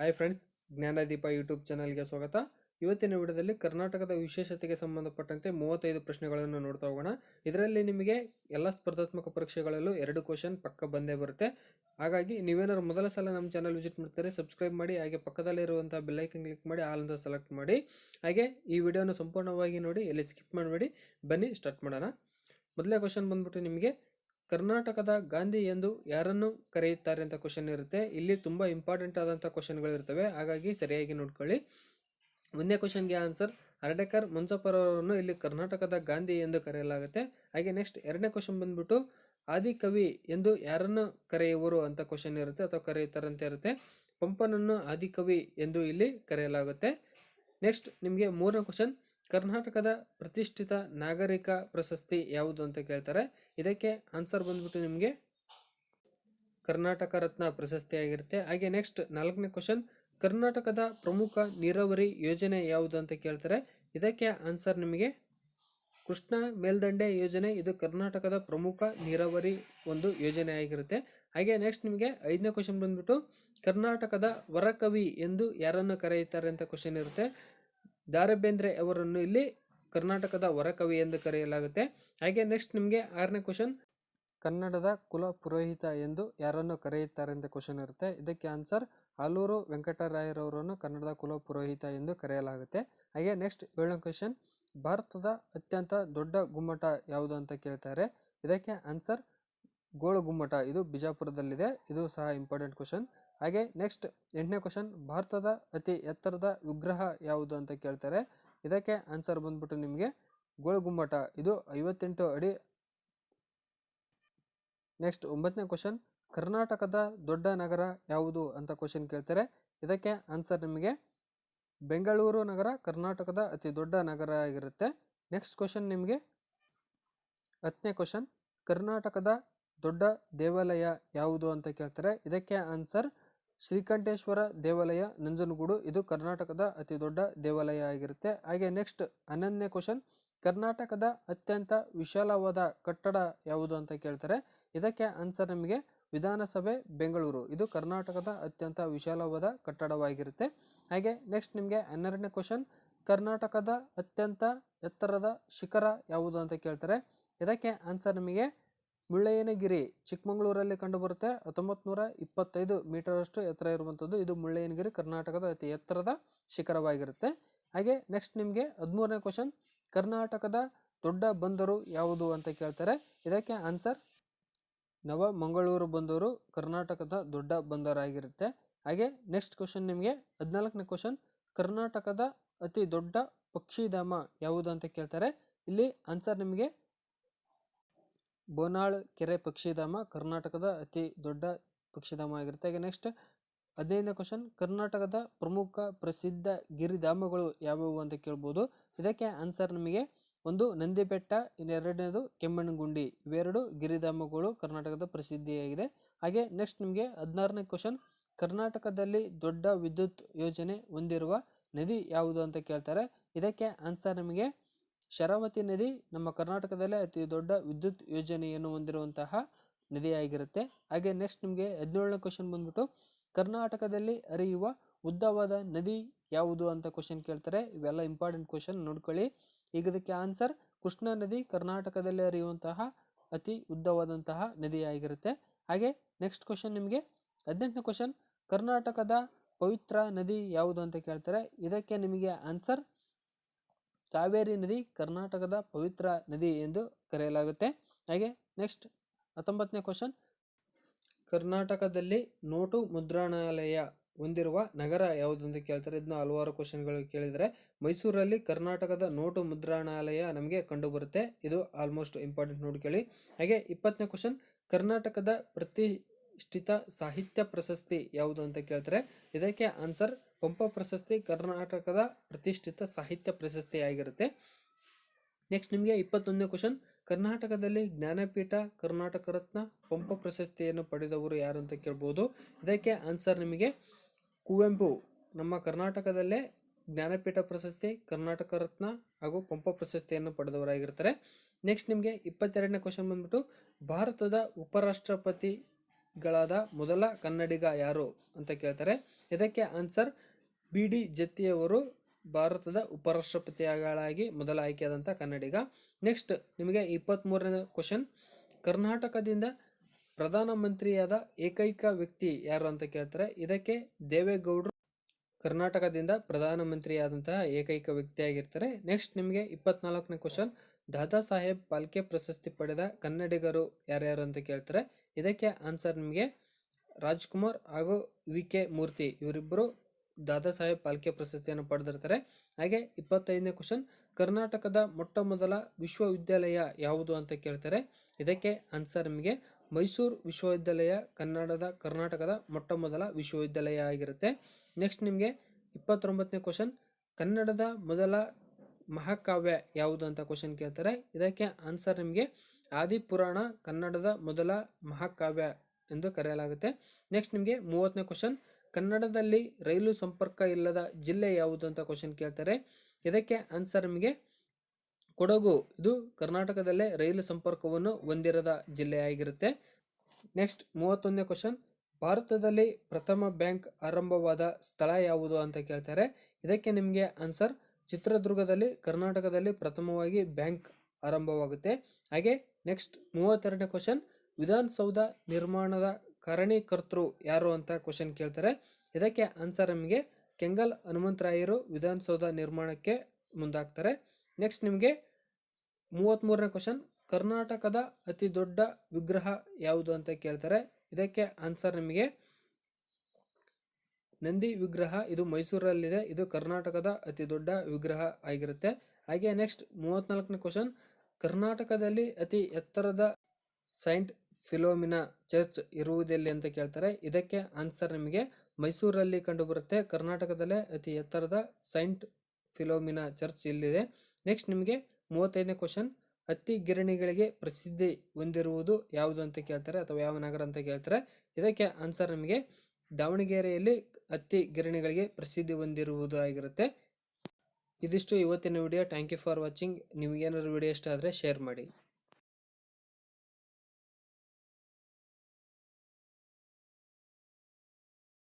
Hi friends Jnanadeepa YouTube ಚಾನಲ್ಗೆ ಸ್ವಾಗತ. ಇವತ್ತಿನ ವಿಡಿಯೋದಲ್ಲಿ ಕರ್ನಾಟಕದ ವಿಶೇಷತೆಗೆ ಸಂಬಂಧಪಟ್ಟಂತೆ ಮೂವತ್ತೈದು ಪ್ರಶ್ನೆಗಳನ್ನು ನೋಡ್ತಾ ಹೋಗೋಣ. ಇದರಲ್ಲಿ ನಿಮಗೆ ಎಲ್ಲ ಸ್ಪರ್ಧಾತ್ಮಕ ಪರೀಕ್ಷೆಗಳಲ್ಲೂ ಎರಡು ಕ್ವಶನ್ ಪಕ್ಕ ಬಂದೇ ಬರುತ್ತೆ. ಹಾಗಾಗಿ ನೀವೇನಾದ್ರು ಮೊದಲ ಸಲ ನಮ್ಮ ಚಾನಲ್ ವಿಸಿಟ್ ಮಾಡ್ತಾರೆ ಸಬ್ಸ್ಕ್ರೈಬ್ ಮಾಡಿ, ಹಾಗೆ ಪಕ್ಕದಲ್ಲಿರುವಂಥ ಬೆಲ್ಲೈಕನ್ ಕ್ಲಿಕ್ ಮಾಡಿ ಆಲ್ ಅಂತ ಸೆಲೆಕ್ಟ್ ಮಾಡಿ. ಹಾಗೆ ಈ ವಿಡಿಯೋನ ಸಂಪೂರ್ಣವಾಗಿ ನೋಡಿ, ಎಲ್ಲಿ ಸ್ಕಿಪ್ ಮಾಡಬೇಡಿ, ಬನ್ನಿ ಸ್ಟಾರ್ಟ್ ಮಾಡೋಣ. ಮೊದಲೇ ಕ್ವಶನ್ ಬಂದ್ಬಿಟ್ಟು ನಿಮಗೆ ಕರ್ನಾಟಕದ ಗಾಂಧಿ ಎಂದು ಯಾರನ್ನು ಕರೆಯುತ್ತಾರೆ ಅಂತ ಕ್ವಶನ್ ಇರುತ್ತೆ. ಇಲ್ಲಿ ತುಂಬ ಇಂಪಾರ್ಟೆಂಟ್ ಆದಂಥ ಕ್ವಶನ್ಗಳು ಇರ್ತವೆ. ಹಾಗಾಗಿ ಸರಿಯಾಗಿ ನೋಡ್ಕೊಳ್ಳಿ. ಒಂದನೇ ಕ್ವಶನ್ಗೆ ಆನ್ಸರ್ ಹರ್ಡೇಕರ್ ಮುನ್ಸಫರ್ ಅವರನ್ನು ಇಲ್ಲಿ ಕರ್ನಾಟಕದ ಗಾಂಧಿ ಎಂದು ಕರೆಯಲಾಗುತ್ತೆ. ಹಾಗೆ ನೆಕ್ಸ್ಟ್ ಎರಡನೇ ಕ್ವಶನ್ ಬಂದ್ಬಿಟ್ಟು ಆದಿಕವಿ ಎಂದು ಯಾರನ್ನು ಕರೆಯುವರು ಅಂತ ಕ್ವಶನ್ ಇರುತ್ತೆ ಅಥವಾ ಕರೆಯುತ್ತಾರೆ ಅಂತ ಇರುತ್ತೆ. ಪಂಪನನ್ನು ಆದಿಕವಿ ಎಂದು ಇಲ್ಲಿ ಕರೆಯಲಾಗುತ್ತೆ. ನೆಕ್ಸ್ಟ್ ನಿಮಗೆ ಮೂರನೇ ಕ್ವಶನ್ ಕರ್ನಾಟಕದ ಪ್ರತಿಷ್ಠಿತ ನಾಗರಿಕ ಪ್ರಶಸ್ತಿ ಯಾವುದು ಅಂತ ಕೇಳ್ತಾರೆ. ಇದಕ್ಕೆ ಆನ್ಸರ್ ಬಂದ್ಬಿಟ್ಟು ನಿಮಗೆ ಕರ್ನಾಟಕ ರತ್ನ ಪ್ರಶಸ್ತಿ ಆಗಿರುತ್ತೆ ಹಾಗೆ ನೆಕ್ಸ್ಟ್ ನಾಲ್ಕನೇ ಕ್ವಶನ್ ಕರ್ನಾಟಕದ ಪ್ರಮುಖ ನೀರಾವರಿ ಯೋಜನೆ ಯಾವುದು ಅಂತ ಕೇಳ್ತಾರೆ. ಇದಕ್ಕೆ ಆನ್ಸರ್ ನಿಮಗೆ ಕೃಷ್ಣ ಮೇಲ್ದಂಡೆ ಯೋಜನೆ, ಇದು ಕರ್ನಾಟಕದ ಪ್ರಮುಖ ನೀರಾವರಿ ಒಂದು ಯೋಜನೆ ಆಗಿರುತ್ತೆ. ಹಾಗೆ ನೆಕ್ಸ್ಟ್ ನಿಮಗೆ ಐದನೇ ಕ್ವಶನ್ ಬಂದ್ಬಿಟ್ಟು, ಕರ್ನಾಟಕದ ವರಕವಿ ಎಂದು ಯಾರನ್ನು ಕರೆಯುತ್ತಾರೆ ಅಂತ ಕ್ವಶನ್ ಇರುತ್ತೆ. ದಾರಬೇಂದ್ರೆ ಅವರನ್ನು ಇಲ್ಲಿ ಕರ್ನಾಟಕದ ವರಕವಿ ಎಂದು ಕರೆಯಲಾಗುತ್ತೆ. ಹಾಗೆ ನೆಕ್ಸ್ಟ್ ನಿಮಗೆ ಆರನೇ ಕ್ವಶನ್ ಕನ್ನಡದ ಕುಲ ಪುರೋಹಿತ ಎಂದು ಯಾರನ್ನು ಕರೆಯುತ್ತಾರೆ ಅಂತ ಕ್ವಶನ್ ಇರುತ್ತೆ. ಇದಕ್ಕೆ ಆನ್ಸರ್ ಆಲೂರು ವೆಂಕಟರಾಯರವರನ್ನು ಕನ್ನಡದ ಕುಲ ಪುರೋಹಿತ ಎಂದು ಕರೆಯಲಾಗುತ್ತೆ. ಹಾಗೆ ನೆಕ್ಸ್ಟ್ ಏಳನೇ ಕ್ವಶನ್ ಭಾರತದ ಅತ್ಯಂತ ದೊಡ್ಡ ಗುಮ್ಮಟ ಯಾವುದು ಅಂತ ಕೇಳ್ತಾರೆ. ಇದಕ್ಕೆ ಆನ್ಸರ್ ಗೋಳು ಗುಮ್ಮಟ. ಇದು ಬಿಜಾಪುರದಲ್ಲಿದೆ. ಇದು ಸಹ ಇಂಪಾರ್ಟೆಂಟ್ ಕ್ವಶನ್ ಹಾಗೆ ನೆಕ್ಸ್ಟ್ ಎಂಟನೇ ಕ್ವಶನ್ ಭಾರತದ ಅತಿ ಎತ್ತರದ ವಿಗ್ರಹ ಯಾವುದು ಅಂತ ಕೇಳ್ತಾರೆ. ಇದಕ್ಕೆ ಆನ್ಸರ್ ಬಂದ್ಬಿಟ್ಟು ನಿಮಗೆ ಗೋಳಗುಮ್ಮಟ ಇದು ಐವತ್ತೆಂಟು ಅಡಿ. ನೆಕ್ಸ್ಟ್ ಒಂಬತ್ತನೇ ಕ್ವಶನ್ ಕರ್ನಾಟಕದ ದೊಡ್ಡ ನಗರ ಯಾವುದು ಅಂತ ಕ್ವಶನ್ ಕೇಳ್ತಾರೆ. ಇದಕ್ಕೆ ಆನ್ಸರ್ ನಿಮಗೆ ಬೆಂಗಳೂರು ನಗರ, ಕರ್ನಾಟಕದ ಅತಿ ದೊಡ್ಡ ನಗರ ಆಗಿರುತ್ತೆ. ನೆಕ್ಸ್ಟ್ ಕ್ವಶನ್ ನಿಮಗೆ ಹತ್ತನೇ ಕ್ವಶನ್ ಕರ್ನಾಟಕದ ದೊಡ್ಡ ದೇವಾಲಯ ಯಾವುದು ಅಂತ ಕೇಳ್ತಾರೆ. ಇದಕ್ಕೆ ಆನ್ಸರ್ ಶ್ರೀಕಂಠೇಶ್ವರ ದೇವಾಲಯ, ನಂಜನಗೂಡು. ಇದು ಕರ್ನಾಟಕದ ಅತಿ ದೊಡ್ಡ ದೇವಾಲಯ ಆಗಿರುತ್ತೆ. ಹಾಗೆ ನೆಕ್ಸ್ಟ್ ಅನನ್ಯ ಕ್ವಶನ್ ಕರ್ನಾಟಕದ ಅತ್ಯಂತ ವಿಶಾಲವಾದ ಕಟ್ಟಡ ಯಾವುದು ಅಂತ ಕೇಳ್ತಾರೆ. ಇದಕ್ಕೆ ಆನ್ಸರ್ ನಿಮಗೆ ವಿಧಾನಸಭೆ ಬೆಂಗಳೂರು. ಇದು ಕರ್ನಾಟಕದ ಅತ್ಯಂತ ವಿಶಾಲವಾದ ಕಟ್ಟಡವಾಗಿರುತ್ತೆ. ಹಾಗೆ ನೆಕ್ಸ್ಟ್ ನಿಮಗೆ ಹನ್ನೆರಡನೇ ಕ್ವಶನ್ ಕರ್ನಾಟಕದ ಅತ್ಯಂತ ಎತ್ತರದ ಶಿಖರ ಯಾವುದು ಅಂತ ಕೇಳ್ತಾರೆ. ಇದಕ್ಕೆ ಆನ್ಸರ್ ನಿಮಗೆ ಮುಳ್ಳಯ್ಯನಗಿರಿ ಚಿಕ್ಕಮಗಳೂರಲ್ಲಿ ಕಂಡುಬರುತ್ತೆ. ಹತ್ತೊಂಬತ್ತು ನೂರ ಇಪ್ಪತ್ತೈದು ಮೀಟರಷ್ಟು ಎತ್ತರ ಇರುವಂಥದ್ದು. ಇದು ಮುಳ್ಳಯ್ಯನಗಿರಿ, ಕರ್ನಾಟಕದ ಅತಿ ಎತ್ತರದ ಶಿಖರವಾಗಿರುತ್ತೆ. ಹಾಗೆ ನೆಕ್ಸ್ಟ್ ನಿಮಗೆ ಹದಿಮೂರನೇ ಕ್ವಶನ್ ಕರ್ನಾಟಕದ ದೊಡ್ಡ ಬಂದರು ಯಾವುದು ಅಂತ ಕೇಳ್ತಾರೆ. ಇದಕ್ಕೆ ಆನ್ಸರ್ ನವ ಮಂಗಳೂರು ಬಂದರು ಕರ್ನಾಟಕದ ದೊಡ್ಡ ಬಂದರಾಗಿರುತ್ತೆ. ಹಾಗೆ ನೆಕ್ಸ್ಟ್ ಕ್ವಶನ್ ನಿಮಗೆ ಹದಿನಾಲ್ಕನೇ ಕ್ವಶನ್ ಕರ್ನಾಟಕದ ಅತಿ ದೊಡ್ಡ ಪಕ್ಷಿಧಾಮ ಯಾವುದು ಅಂತ ಕೇಳ್ತಾರೆ. ಇಲ್ಲಿ ಆನ್ಸರ್ ನಿಮಗೆ ಬೋನಾಳ್ ಕೆರೆ ಪಕ್ಷಿಧಾಮ ಕರ್ನಾಟಕದ ಅತಿ ದೊಡ್ಡ ಪಕ್ಷಿಧಾಮ ಆಗಿರುತ್ತೆ. ಹಾಗೆ ನೆಕ್ಸ್ಟ್ ಹದಿನೈದನೇ ಕ್ವಶನ್ ಕರ್ನಾಟಕದ ಪ್ರಮುಖ ಪ್ರಸಿದ್ಧ ಗಿರಿಧಾಮಗಳು ಯಾವುವು ಅಂತ ಕೇಳ್ಬೋದು. ಇದಕ್ಕೆ ಆನ್ಸರ್ ನಿಮಗೆ ಒಂದು ನಂದಿಬೆಟ್ಟ ಇನ್ನೆರಡನೇದು ಕೆಮ್ಮಣ್ಣುಗುಂಡಿ. ಇವೆರಡು ಗಿರಿಧಾಮಗಳು ಕರ್ನಾಟಕದ ಪ್ರಸಿದ್ಧಿಯಾಗಿದೆ. ಹಾಗೆ ನೆಕ್ಸ್ಟ್ ನಿಮಗೆ ಹದಿನಾರನೇ ಕ್ವಶನ್ ಕರ್ನಾಟಕದಲ್ಲಿ ದೊಡ್ಡ ವಿದ್ಯುತ್ ಯೋಜನೆ ಹೊಂದಿರುವ ನದಿ ಯಾವುದು ಅಂತ ಕೇಳ್ತಾರೆ. ಇದಕ್ಕೆ ಆನ್ಸರ್ ನಿಮಗೆ ಶರಾವತಿ ನದಿ ನಮ್ಮ ಕರ್ನಾಟಕದಲ್ಲೇ ಅತಿ ದೊಡ್ಡ ವಿದ್ಯುತ್ ಯೋಜನೆಯನ್ನು ಹೊಂದಿರುವಂತಹ ನದಿಯಾಗಿರುತ್ತೆ. ಹಾಗೆ ನೆಕ್ಸ್ಟ್ ನಿಮಗೆ ಹದಿನೇಳನೇ ಕ್ವಶನ್ ಬಂದ್ಬಿಟ್ಟು, ಕರ್ನಾಟಕದಲ್ಲಿ ಹರಿಯುವ ಉದ್ದವಾದ ನದಿ ಯಾವುದು ಅಂತ ಕ್ವಶನ್ ಕೇಳ್ತಾರೆ. ಇವೆಲ್ಲ ಇಂಪಾರ್ಟೆಂಟ್ ಕ್ವಶನ್ ನೋಡ್ಕೊಳ್ಳಿ. ಈಗ ಇದಕ್ಕೆ ಆನ್ಸರ್ ಕೃಷ್ಣಾ ನದಿ ಕರ್ನಾಟಕದಲ್ಲಿ ಹರಿಯುವಂತಹ ಅತಿ ಉದ್ದವಾದಂತಹ ನದಿಯಾಗಿರುತ್ತೆ. ಹಾಗೆ ನೆಕ್ಸ್ಟ್ ಕ್ವಶನ್ ನಿಮಗೆ, ಹದಿನೆಂಟನೇ ಕ್ವಶನ್ ಕರ್ನಾಟಕದ ಪವಿತ್ರ ನದಿ ಯಾವುದು ಅಂತ ಕೇಳ್ತಾರೆ. ಇದಕ್ಕೆ ನಿಮಗೆ ಆನ್ಸರ್ ಕಾವೇರಿ ನದಿ ಕರ್ನಾಟಕದ ಪವಿತ್ರ ನದಿ ಎಂದು ಕರೆಯಲಾಗುತ್ತೆ. ಹಾಗೆ ನೆಕ್ಸ್ಟ್ ಹತ್ತೊಂಬತ್ತನೇ ಕ್ವಶನ್ ಕರ್ನಾಟಕದಲ್ಲಿ ನೋಟು ಮುದ್ರಣಾಲಯ ಹೊಂದಿರುವ ನಗರ ಯಾವುದು ಅಂತ ಕೇಳ್ತಾರೆ. ಇದನ್ನ ಹಲವಾರು ಕ್ವಶನ್ಗಳು ಕೇಳಿದರೆ ಮೈಸೂರಲ್ಲಿ ಕರ್ನಾಟಕದ ನೋಟು ಮುದ್ರಣಾಲಯ ನಮಗೆ ಕಂಡುಬರುತ್ತೆ. ಇದು ಆಲ್ಮೋಸ್ಟ್ ಇಂಪಾರ್ಟೆಂಟ್ ನೋಡ್ಕೊಳ್ಳಿ ಹಾಗೆ ಇಪ್ಪತ್ತನೇ ಕ್ವಶನ್ ಕರ್ನಾಟಕದ ಪ್ರತಿಷ್ಠಿತ ಸಾಹಿತ್ಯ ಪ್ರಶಸ್ತಿ ಯಾವುದು ಅಂತ ಕೇಳ್ತಾರೆ. ಇದಕ್ಕೆ ಆನ್ಸರ್ ಪಂಪ ಪ್ರಶಸ್ತಿ ಕರ್ನಾಟಕದ ಪ್ರತಿಷ್ಠಿತ ಸಾಹಿತ್ಯ ಪ್ರಶಸ್ತಿ ಆಗಿರುತ್ತೆ ನೆಕ್ಸ್ಟ್ ನಿಮಗೆ ಇಪ್ಪತ್ತೊಂದನೇ ಕ್ವಶನ್ ಕರ್ನಾಟಕದಲ್ಲಿ ಜ್ಞಾನಪೀಠ, ಕರ್ನಾಟಕ ರತ್ನ, ಪಂಪ ಪ್ರಶಸ್ತಿಯನ್ನು ಪಡೆದವರು ಯಾರು ಅಂತ ಕೇಳ್ಬೋದು. ಇದಕ್ಕೆ ಆನ್ಸರ್ ನಿಮಗೆ ಕುವೆಂಪು. ನಮ್ಮ ಕರ್ನಾಟಕದಲ್ಲೇ ಜ್ಞಾನಪೀಠ ಪ್ರಶಸ್ತಿ, ಕರ್ನಾಟಕ ರತ್ನ ಹಾಗೂ ಪಂಪ ಪ್ರಶಸ್ತಿಯನ್ನು ಪಡೆದವರಾಗಿರ್ತಾರೆ. ನೆಕ್ಸ್ಟ್ ನಿಮಗೆ ಇಪ್ಪತ್ತೆರಡನೇ ಕ್ವಶನ್ ಬಂದ್ಬಿಟ್ಟು, ಭಾರತದ ಉಪರಾಷ್ಟ್ರಪತಿಗಳಾದ ಮೊದಲ ಕನ್ನಡಿಗ ಯಾರು ಅಂತ ಕೇಳ್ತಾರೆ. ಇದಕ್ಕೆ ಆನ್ಸರ್ ಬಿ ಡಿ ಜತ್ತಿಯವರು ಭಾರತದ ಉಪರಾಷ್ಟ್ರಪತಿಗಳಾಗಿ ಮೊದಲ ಆಯ್ಕೆಯಾದಂಥ ಕನ್ನಡಿಗ. ನೆಕ್ಸ್ಟ್ ನಿಮಗೆ ಇಪ್ಪತ್ತ್ಮೂರನೇ ಕ್ವಶನ್. ಕರ್ನಾಟಕದಿಂದ ಪ್ರಧಾನಮಂತ್ರಿಯಾದ ಏಕೈಕ ವ್ಯಕ್ತಿ ಯಾರು ಅಂತ ಕೇಳ್ತಾರೆ. ಇದಕ್ಕೆ ದೇವೇಗೌಡರು ಕರ್ನಾಟಕದಿಂದ ಪ್ರಧಾನಮಂತ್ರಿಯಾದಂತಹ ಏಕೈಕ ವ್ಯಕ್ತಿಯಾಗಿರ್ತಾರೆ. ನೆಕ್ಸ್ಟ್ ನಿಮಗೆ ಇಪ್ಪತ್ನಾಲ್ಕನೇ ಕ್ವಶನ್. ದಾದಾ ಸಾಹೇಬ್ ಪಾಲ್ಕೆ ಪ್ರಶಸ್ತಿ ಪಡೆದ ಕನ್ನಡಿಗರು ಯಾರ್ಯಾರು ಅಂತ ಕೇಳ್ತಾರೆ. ಇದಕ್ಕೆ ಆನ್ಸರ್ ನಿಮಗೆ ರಾಜ್ಕುಮಾರ್ ಹಾಗೂ ವಿ ಕೆ ಮೂರ್ತಿ ಇವರಿಬ್ಬರು ದಾದಾ ಸಾಹೇಬ್ ಪಾಲ್ಕೆ ಪ್ರಶಸ್ತಿಯನ್ನು ಪಡೆದಿರ್ತಾರೆ. ಹಾಗೆ ಇಪ್ಪತ್ತೈದನೇ ಕ್ವಶನ್, ಕರ್ನಾಟಕದ ಮೊಟ್ಟ ಮೊದಲ ವಿಶ್ವವಿದ್ಯಾಲಯ ಯಾವುದು ಅಂತ ಕೇಳ್ತಾರೆ. ಇದಕ್ಕೆ ಆನ್ಸರ್ ನಿಮಗೆ ಮೈಸೂರು ವಿಶ್ವವಿದ್ಯಾಲಯ, ಕನ್ನಡದ, ಕರ್ನಾಟಕದ ಮೊಟ್ಟ ಮೊದಲ ವಿಶ್ವವಿದ್ಯಾಲಯ ಆಗಿರುತ್ತೆ. ನೆಕ್ಸ್ಟ್ ನಿಮಗೆ ಇಪ್ಪತ್ತೊಂಬತ್ತನೇ ಕ್ವಶನ್, ಕನ್ನಡದ ಮೊದಲ ಮಹಾಕಾವ್ಯ ಯಾವುದು ಅಂತ ಕ್ವಶನ್ ಕೇಳ್ತಾರೆ. ಇದಕ್ಕೆ ಆನ್ಸರ್ ನಿಮಗೆ ಆದಿಪುರಾಣ, ಕನ್ನಡದ ಮೊದಲ ಮಹಾಕಾವ್ಯ ಎಂದು ಕರೆಯಲಾಗುತ್ತೆ. ನೆಕ್ಸ್ಟ್ ನಿಮಗೆ ಮೂವತ್ತನೇ ಕ್ವಶನ್ ಕನ್ನಡದಲ್ಲಿ ರೈಲು ಸಂಪರ್ಕ ಇಲ್ಲದ ಜಿಲ್ಲೆ ಯಾವುದು ಅಂತ ಕ್ವಶನ್ ಕೇಳ್ತಾರೆ. ಇದಕ್ಕೆ ಆನ್ಸರ್ ನಿಮಗೆ ಕೊಡಗು. ಇದು ಕರ್ನಾಟಕದಲ್ಲೇ ರೈಲು ಸಂಪರ್ಕವನ್ನು ಹೊಂದಿರದ ಜಿಲ್ಲೆಯಾಗಿರುತ್ತೆ ನೆಕ್ಸ್ಟ್ ಮೂವತ್ತೊಂದನೇ ಕ್ವಶನ್ ಭಾರತದಲ್ಲಿ ಪ್ರಥಮ ಬ್ಯಾಂಕ್ ಆರಂಭವಾದ ಸ್ಥಳ ಯಾವುದು ಅಂತ ಕೇಳ್ತಾರೆ. ಇದಕ್ಕೆ ನಿಮಗೆ ಆನ್ಸರ್ ಚಿತ್ರದುರ್ಗದಲ್ಲಿ ಕರ್ನಾಟಕದಲ್ಲಿ ಪ್ರಥಮವಾಗಿ ಬ್ಯಾಂಕ್ ಆರಂಭವಾಗುತ್ತೆ. ಹಾಗೆ ನೆಕ್ಸ್ಟ್ ಮೂವತ್ತೆರಡನೇ ಕ್ವಶನ್ ವಿಧಾನಸೌಧ ನಿರ್ಮಾಣದ ಕಾರಣೀಕರ್ತರು ಯಾರು ಅಂತ ಕ್ವಶನ್ ಕೇಳ್ತಾರೆ. ಇದಕ್ಕೆ ಆನ್ಸರ್ ನಿಮಗೆ ಕೆಂಗಲ್ ಹನುಮಂತರಾಯರು ವಿಧಾನಸೌಧ ನಿರ್ಮಾಣಕ್ಕೆ ಮುಂದಾಗ್ತಾರೆ. ನೆಕ್ಸ್ಟ್ ನಿಮಗೆ ಮೂವತ್ತ್ಮೂರನೇ ಕ್ವಶನ್ ಕರ್ನಾಟಕದ ಅತಿ ದೊಡ್ಡ ವಿಗ್ರಹ ಯಾವುದು ಅಂತ ಕೇಳ್ತಾರೆ. ಇದಕ್ಕೆ ಆನ್ಸರ್ ನಿಮಗೆ ನಂದಿ ವಿಗ್ರಹ, ಇದು ಮೈಸೂರಲ್ಲಿದೆ, ಇದು ಕರ್ನಾಟಕದ ಅತಿ ದೊಡ್ಡ ವಿಗ್ರಹ ಆಗಿರುತ್ತೆ. ಹಾಗೆ ನೆಕ್ಸ್ಟ್ ಮೂವತ್ತ್ನಾಲ್ಕನೇ ಕ್ವಶನ್ ಕರ್ನಾಟಕದಲ್ಲಿ ಅತಿ ಎತ್ತರದ ಸೈಂಟ್ ಫಿಲೋಮಿನಾ ಚರ್ಚ್ ಇರುವುದೆಲ್ಲಿ ಅಂತ ಕೇಳ್ತಾರೆ. ಇದಕ್ಕೆ ಆನ್ಸರ್ ನಿಮಗೆ ಮೈಸೂರಲ್ಲಿ ಕಂಡುಬರುತ್ತೆ. ಕರ್ನಾಟಕದಲ್ಲೇ ಅತಿ ಎತ್ತರದ ಸೈಂಟ್ ಫಿಲೋಮಿನಾ ಚರ್ಚ್ ಇಲ್ಲಿದೆ. ನೆಕ್ಸ್ಟ್ ನಿಮಗೆ ಮೂವತ್ತೈದನೇ ಕ್ವಶನ್, ಹತ್ತಿ ಗಿರಣಿಗಳಿಗೆ ಪ್ರಸಿದ್ಧಿ ಹೊಂದಿರುವುದು ಯಾವುದು ಅಂತ ಕೇಳ್ತಾರೆ ಅಥವಾ ಯಾವ ನಗರ ಅಂತ ಕೇಳ್ತಾರೆ. ಇದಕ್ಕೆ ಆನ್ಸರ್ ನಿಮಗೆ ದಾವಣಗೆರೆಯಲ್ಲಿ ಹತ್ತಿ ಗಿರಣಿಗಳಿಗೆ ಪ್ರಸಿದ್ಧಿ ಹೊಂದಿರುವುದು ಆಗಿರುತ್ತೆ. ಇದಿಷ್ಟು ಇವತ್ತಿನ video. Thank you for watching ನಿಮಗೇನಾದ್ರು video ಇಷ್ಟ ಆದರೆ ಶೇರ್ ಮಾಡಿ.